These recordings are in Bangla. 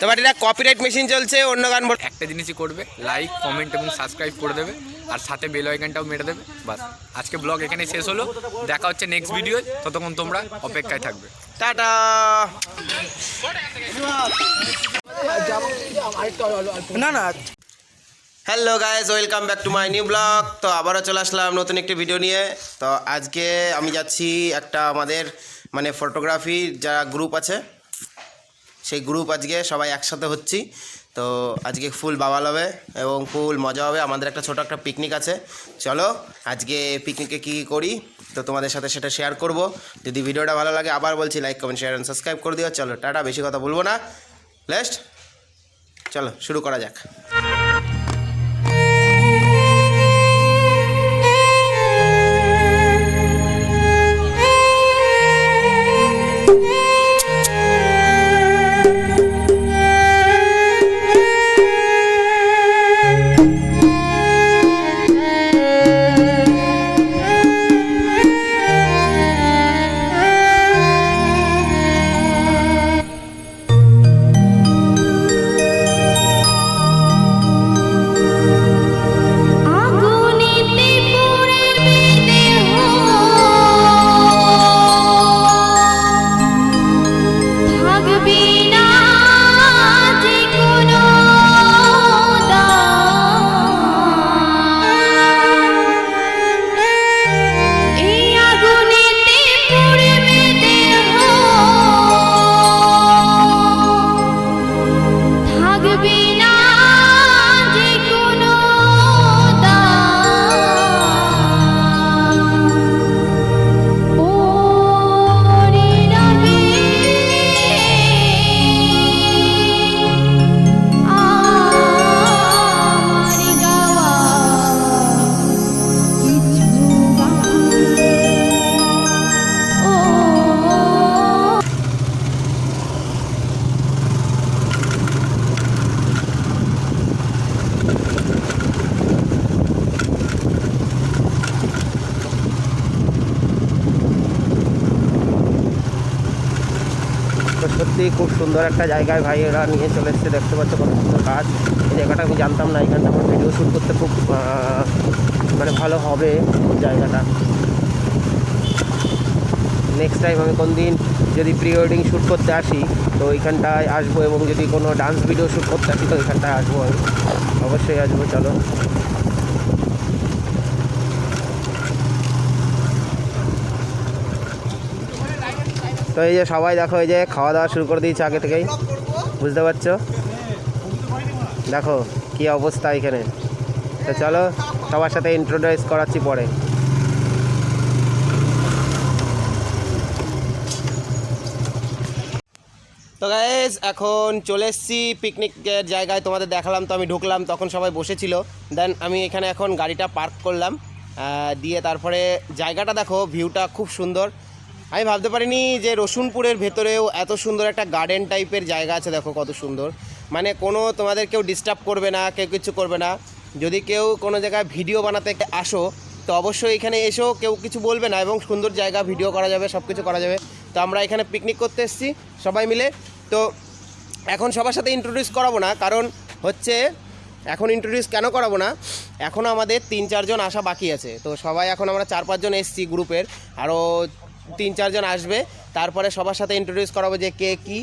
তো বাট এটা কপিরাইট মেশিন চলছে অন্য গান বল একটা জিনিসই করবে লাইক কমেন্ট এবং সাবস্ক্রাইব করে দেবে আর সাথে বেল আইকনটাও মেরে দেবে বাস। আজকে ব্লগ এখানে শেষ হলো দেখা হচ্ছে নেক্সট ভিডিও ততক্ষণ তোমরা অপেক্ষায় থাকবে। টাটা! না না। Hello guys welcome back to my new blog তো আবারও চলে আসলাম নতুন একটি ভিডিও নিয়ে। তো আজকে আমি যাচ্ছি একটা আমাদের মানে ফটোগ্রাফি যারা গ্রুপ আছে সেই গ্রুপ আজকে সবাই একসাথে হচ্ছি। তো আজকে ফুল বাবাল হবে এবং ফুল মজা হবে। আমাদের একটা ছোট একটা পিকনিক আছে। চলো, আজকে পিকনিকে কী কী করি? তো তোমাদের সাথে সেটা শেয়ার করব। যদি ভিডিওটা ভালো লাগে, আবার বলছি like comment share and subscribe করে দিও। চলো, টাটা, বেশি কথা বলব না। লেস্ট চলো, শুরু করা যাক। সত্যি খুব সুন্দর একটা জায়গায় ভাই এরা নিয়ে চলে এসছে, দেখতে পাচ্ছ কত সুন্দর কাজ এই জায়গাটা আমি জানতাম না এখানটা আমার ভিডিও শ্যুট করতে খুব মানে ভালো হবে জায়গাটা। নেক্সট টাইম আমি কোন দিন যদি প্রি ওয়েডিং শ্যুট করতে আসি, তো ওইখানটায় আসব এবং যদি কোনো ডান্স ভিডিও শ্যুট করতে আসি, তো ওইখানটায় আসব আমি। অবশ্যই আসব, চলো। তো এই যে সবাই দেখো, এই যে খাওয়া দাওয়া শুরু করে দিয়েছে আগে থেকেই। বুঝতে পারছ? দেখো, কি অবস্থা এখানে। তো চলো, সবার সাথে ইন্ট্রোডিউস করাচ্ছি পরে। তো গাইজ এখন চলে এসেছি পিকনিকের জায়গায়। তোমাদের দেখালাম, তো আমি ঢুকলাম, তখন সবাই বসেছিল। দেন আমি এখানে এখন গাড়িটা পার্ক করলাম। দিয়ে তারপরে জায়গাটা দেখো ভিউটা খুব সুন্দর। আমি ভাবতে পারিনি যে রসুনপুরের ভেতরেও এত সুন্দর একটা গার্ডেন টাইপের জায়গা আছে, দেখো কত সুন্দর। মানে কোনো তোমাদের কেউ ডিস্টার্ব করবে না, কেউ কিছু করবে না। যদি কেউ কোনো জায়গায় ভিডিও বানাতে আসো, তো অবশ্যই এখানে এসেও কেউ কিছু বলবে না এবং সুন্দর জায়গা ভিডিও করা যাবে সব কিছু করা যাবে। তো আমরা এখানে পিকনিক করতে এসেছি, সবাই মিলে। তো এখন সবার সাথে ইন্ট্রোডিউস করাবো না, কারণ হচ্ছে এখন ইন্ট্রোডিউস কেন করাবো না? এখনও আমাদের তিন চারজন আসা বাকি আছে। তো সবাই এখন আমরা চার পাঁচজন এসছি গ্রুপের আরও তিন চারজন আসবে। তারপরে সবার সাথে ইন্ট্রোডিউস করাবো যে কে কি,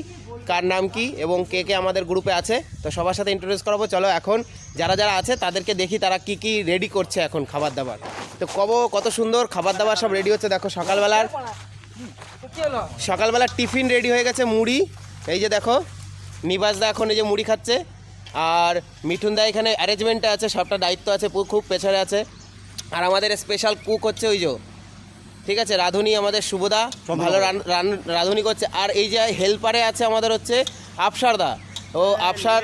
কার নাম কি এবং কে কে আমাদের গ্রুপে আছে। তো সবার সাথে ইন্ট্রোডিউস করাবো। চলো এখন যারা যারা আছে তাদেরকে দেখি তারা কি কি রেডি করছে এখন খাবার দাবার। তো কব, কত সুন্দর খাবার দাবার সব রেডি হচ্ছে। দেখো সকালবেলার সকালবেলার টিফিন রেডি হয়ে গেছে মুড়ি। এই যে দেখো নিবাসদা এখন এই যে মুড়ি খাচ্ছে। আর মিঠুনদা এখানে অ্যারেঞ্জমেন্টটা আছে, সবটা দায়িত্ব আছে খুব পেছনে আছে। আর আমাদের স্পেশাল কুক হচ্ছে ওই যে ঠিক আছে রাঁধুনি আমাদের শুভদা ভালো রাঁধুনি করছে। আর এই যে হেল্পারে আছে আমাদের হচ্ছে আফসারদা ও আফসার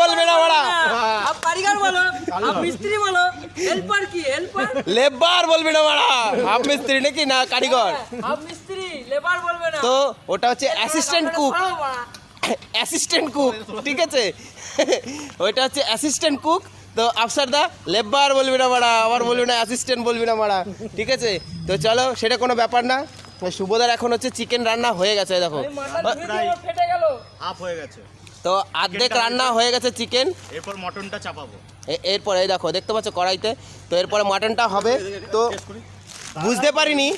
বলবে না হেল্পার বলবে না ওরা। মিস্ত্রি নাকি না কারিগর? ওটা হচ্ছে অ্যাসিস্ট্যান্ট কুক অ্যাসিস্ট্যান্ট কুক ঠিক আছে? ওইটা হচ্ছে অ্যাসিস্ট্যান্ট কুক তো আফসার দা লেবার বলবি না মারা আবার বলবি না অ্যাসিস্ট্যান্ট বলবি না মারা ঠিক আছে? তো চলো সেটা কোনো ব্যাপার না। শুভদার এখন হচ্ছে চিকেন রান্না হয়ে গেছে দেখো। আপ হয়ে গেছে। তো অর্ধেক রান্না হয়ে গেছে চিকেন এরপর মটনটা চাপাবো। এরপরে এই দেখো দেখতে পাচ্ছ কড়াইতে। তো এরপরে মাটনটা হবে। তো বুঝতে পারিনি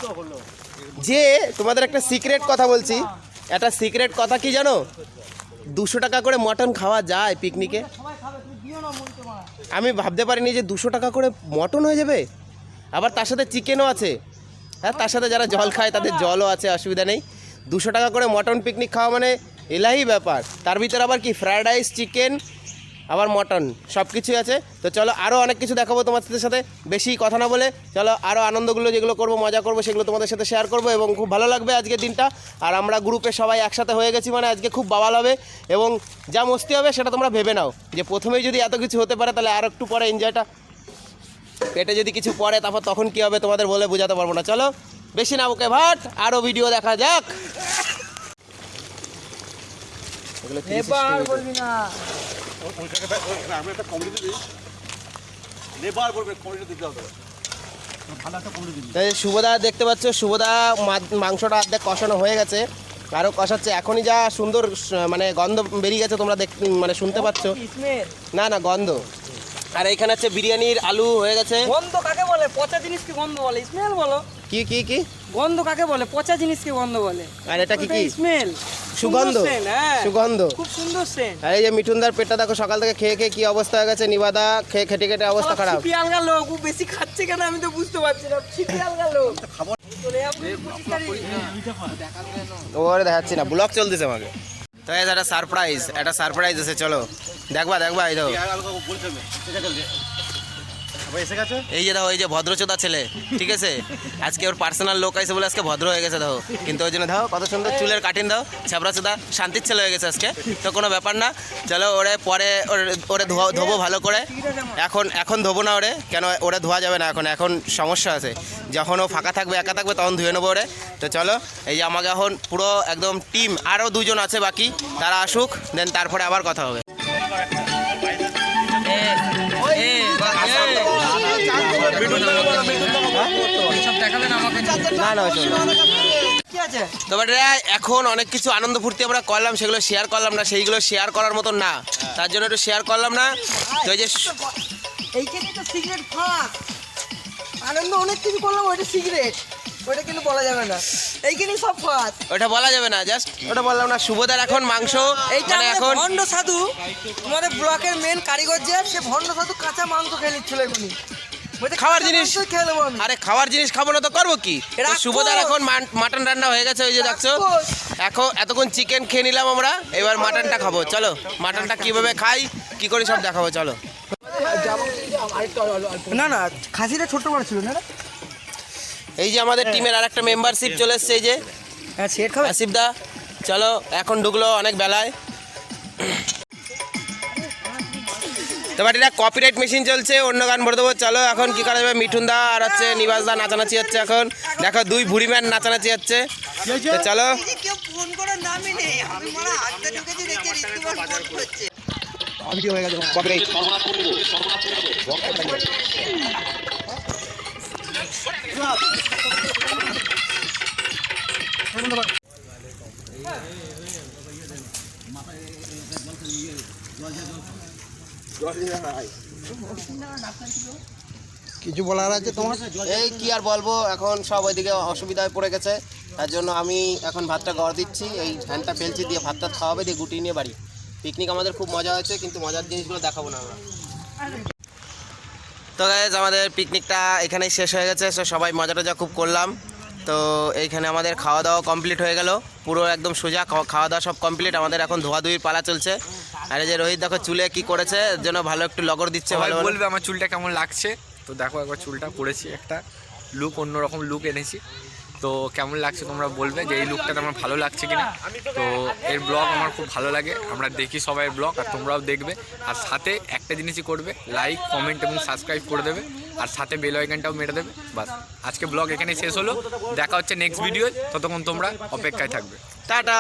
যে তোমাদের একটা সিক্রেট কথা বলছি। একটা সিক্রেট কথা কি জানো? দুশো টাকা করে মটন খাওয়া যায় পিকনিকে আমি ভাবতে পারিনি যে দুশো টাকা করে মটন হয়ে যাবে। আবার তার সাথে চিকেনও আছে। হ্যাঁ তার সাথে যারা জল খায়, তাদের জলও আছে, অসুবিধা নেই। দুশো টাকা করে মটন পিকনিক খাওয়া মানে এলাহি ব্যাপার। তার ভিতরে আবার কি ফ্রায়েড রাইস চিকেন আবার মটন সব কিছুই আছে। তো চলো আরও অনেক কিছু দেখাবো তোমাদের সাথে। বেশি কথা না বলে চলো আরও আনন্দগুলো যেগুলো করব মজা করব সেগুলো তোমাদের সাথে শেয়ার করব এবং খুব ভালো লাগবে আজকের দিনটা। আর আমরা গ্রুপে সবাই একসাথে হয়ে গেছি মানে আজকে খুব বাবাল হবে এবং যা মস্তি হবে সেটা তোমরা ভেবে নাও। যে প্রথমেই যদি এত কিছু হতে পারে তাহলে আর একটু পরে এনজয়টা পেটে যদি কিছু পড়ে তারপর তখন কী হবে তোমাদের বলে বোঝাতে পারব না। চলো বেশি না ওকে ভাট আরও ভিডিও দেখা যাক। এগুলো 360 এবার বলবি না। আমি একটা কমেডি দিই লেবার বলবে কমেডি দিতে হবে ভালো একটা কমেডি দিবি তাই শুভদা দেখতে পাচ্ছ শুভদা মাংসটা অর্ধেক কষানো হয়ে গেছে। আরও কষাচ্ছে এখনই যা সুন্দর মানে গন্ধ বেরিয়ে গেছে তোমরা দেখ মানে শুনতে পাচ্ছ। না না গন্ধ। আর এখানে হচ্ছে বিরিয়ানির আলু হয়ে গেছে। গন্ধ কাকে বলে? পচা জিনিস জিনিসকে গন্ধ বলে? স্মেল বলো। কি কি কি? গন্ধ কাকে বলে? পচা জিনিস জিনিসকে গন্ধ বলে? আর এটা কি কি? স্মেল সুগন্ধ। হ্যাঁ। সুগন্ধ। খুব সুন্দর সেন্ট আর এই যে মিঠুনদার পেটটা দেখো সকাল থেকে খেয়ে খেয়ে কি অবস্থা হয়ে গেছে? নিবাদা খেয়ে খেটে খেটে অবস্থা খারাপ। ছিপি আলগা লোক ও বেশি খাচ্ছে কেন আমি তো বুঝতে পারছি না। ছিপি আলগা লোক। পুচিকারি। ওরে দেখাচ্ছি না। ব্লগ চলতেছে আমাকে। তো এই যে একটা সারপ্রাইজ একটা সারপ্রাইজ আছে চলো। দেখবা দেখবা, এই গেছে এই যে দেখো, এই যে ভদ্রচোদা ছেলে, ঠিক আছে? আজকে ওর পার্সোনাল লোক আছে বলে আজকে ভদ্র হয়ে গেছে, দেখো। কিন্তু ওই জন্য দেখো, কত সুন্দর চুলের কাটিন দাও ছাবড়া চোদা শান্তির ছেলে হয়ে গেছে আজকে। তো কোনো ব্যাপার না, চলো ওরে পরে ওরে- ধোবো ভালো করে। এখন এখন ধোবো না ওরে, কেন ওরে ধোয়া যাবে না এখন এখন সমস্যা আছে। যখন ও ফাঁকা থাকবে, একা থাকবে, তখন ধুয়ে নেব ওরে। তো চলো, এই যে আমাকে এখন পুরো একদম টিম আরও দুজন আছে বাকি। তারা আসুক দেন তারপরে আবার কথা হবে। এখন অনেক কিছু আনন্দ ফুর্তি আমরা করলাম সেগুলো শেয়ার করলাম না সেইগুলো শেয়ার করার মতন না। তার জন্য একটু শেয়ার করলাম না। তো যে এইখানে তো সিগারেট ফাঁক আনন্দ অনেক কিছু করলাম ওইটা সিগারেট ওইটা কিন্তু বলা যাবে না। সব ওটা বলা যাবে না জাস্ট ওটা বললাম না। শুভদার এখন মাংস মানে এখন ভণ্ড সাধু। ব্লকের মেন কারিগর যে সে ভণ্ড সাধু কাঁচা মাংস খেয়ে নিচ্ছিল এখনই। খাওয়ার জিনিস। আরে খাওয়ার জিনিস খাব না তো করব কি। শুভদার এখন মাটন রান্না হয়ে গেছে ওই যে দেখছ? এখন এতক্ষণ চিকেন খেয়ে নিলাম আমরা এবার মাটনটা খাব চলো। মাটনটা কীভাবে খাই কি করে সব দেখাবো চলো। না না খাসিটা ছোট বড় ছিল না এই যে আমাদের টিমের আর একটা মেম্বারশিপ চলে এসছে এই যে। হ্যাঁ আসিফ দা চলো এখন ঢুকলো অনেক বেলায়। তো বাট এটা কপিরাইট মেশিন চলছে, অন্য গান ভরে দেবো। চলো, এখন কি করা যাবে? মিঠুন দা আর হচ্ছে নিবাস দা নাচানাচি হচ্ছে এখন। দেখো, দুই ভুড়ি ম্যান নাচানাচি হচ্ছে। চলো করার নামই নেই আমি মারা হাতটা ঢুকেছি দেখে ঋতুবার ফোন করছে কপিরাইট কিছু বলার আছে তোমার? এই কি আর বলব, এখন সব ওইদিকে অসুবিধায় পড়ে গেছে। তার জন্য আমি এখন ভাতটা গড় দিচ্ছি, এই হ্যান্ডটা ফেলছি, দিয়ে ভাতটা খাওয়াবে, দিয়ে গুটিয়ে নিয়ে বাড়ি। পিকনিক আমাদের খুব মজা হয়েছে, কিন্তু মজার জিনিসগুলো দেখাবো না আমরা। তো গাইজ আমাদের পিকনিকটা এখানেই শেষ হয়ে গেছে তো সবাই মজা টজা খুব করলাম। তো এইখানে আমাদের খাওয়া দাওয়া কমপ্লিট হয়ে গেল, পুরো একদম সোজা খাওয়া- খাওয়া দাওয়া সব কমপ্লিট আমাদের এখন ধোয়াধুয়ির পালা চলছে। আর এই যে রোহিত দেখো চুলে কি করেছে যেন ভালো একটু লগর দিচ্ছে ভালো। বলবে আমার চুলটা কেমন লাগছে। তো দেখো একবার চুলটা করেছি একটা লুক অন্যরকম লুক এনেছি। তো কেমন লাগছে তোমরা বলবে যে এই লুকটাতে আমার ভালো লাগছে কিনা। তো এর ব্লগ আমার খুব ভালো লাগে আমরা দেখি সবাই ব্লগ আর তোমরাও দেখবে। আর সাথে একটা জিনিসই করবে লাইক কমেন্ট এবং সাবস্ক্রাইব করে দেবে আর সাথে বেল আইকনটাও মেরে দেবে বাস। আজকে ব্লগ এখানেই শেষ হলো দেখা হচ্ছে নেক্সট ভিডিও ততক্ষণ তোমরা অপেক্ষায় থাকবে। টাটা!